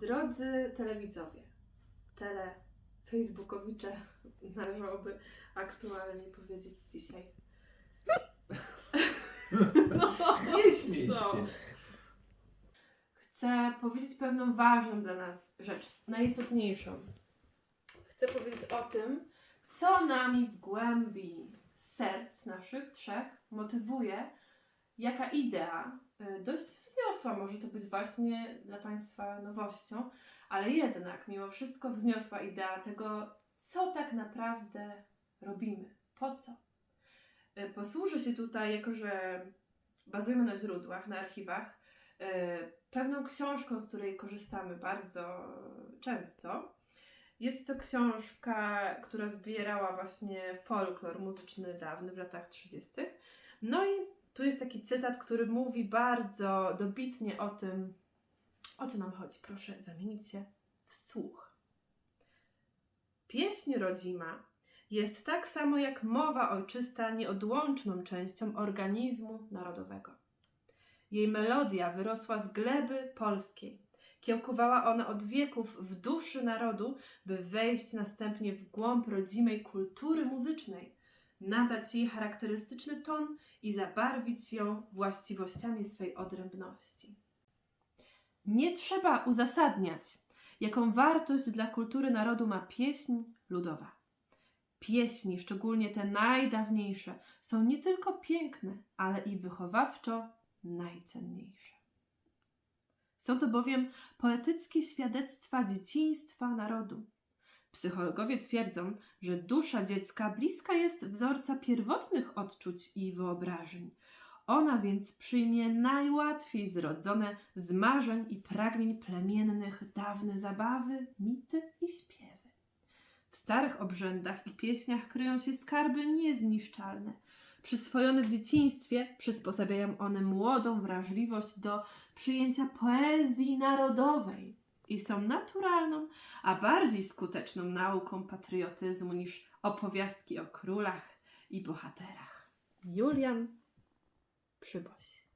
Drodzy telewidzowie, tele, facebookowicze, należałoby aktualnie powiedzieć dzisiaj. Nie śmiej Co? się. Chcę powiedzieć pewną ważną dla nas rzecz, najistotniejszą. Chcę powiedzieć o tym, co nami w głębi serc naszych trzech motywuje, jaka idea, y, dość wzniosła, może to być właśnie dla Państwa nowością, ale jednak mimo wszystko wzniosła idea tego, co tak naprawdę robimy, po co. Y, Posłużę się tutaj, jako że bazujemy na źródłach, na archiwach, y, pewną książką, z której korzystamy bardzo często. Jest to książka, która zbierała właśnie folklor muzyczny dawny w latach 30. No i tu jest taki cytat, który mówi bardzo dobitnie o tym, o co nam chodzi. Proszę zamienić się w słuch. Pieśń rodzima jest tak samo jak mowa ojczysta nieodłączną częścią organizmu narodowego. Jej melodia wyrosła z gleby polskiej. Kiełkowała ona od wieków w duszy narodu, by wejść następnie w głąb rodzimej kultury muzycznej, nadać jej charakterystyczny ton i zabarwić ją właściwościami swej odrębności. Nie trzeba uzasadniać, jaką wartość dla kultury narodu ma pieśń ludowa. Pieśni, szczególnie te najdawniejsze, są nie tylko piękne, ale i wychowawczo najcenniejsze. Są to bowiem poetyckie świadectwa dzieciństwa narodu. Psychologowie twierdzą, że dusza dziecka bliska jest wzorca pierwotnych odczuć i wyobrażeń. Ona więc przyjmie najłatwiej zrodzone z marzeń i pragnień plemiennych dawne zabawy, mity i śpiewy. W starych obrzędach i pieśniach kryją się skarby niezniszczalne. Przyswojone w dzieciństwie przysposabiają one młodą wrażliwość do przyjęcia poezji narodowej i są naturalną, a bardziej skuteczną nauką patriotyzmu niż opowiastki o królach i bohaterach. Julian Przyboś.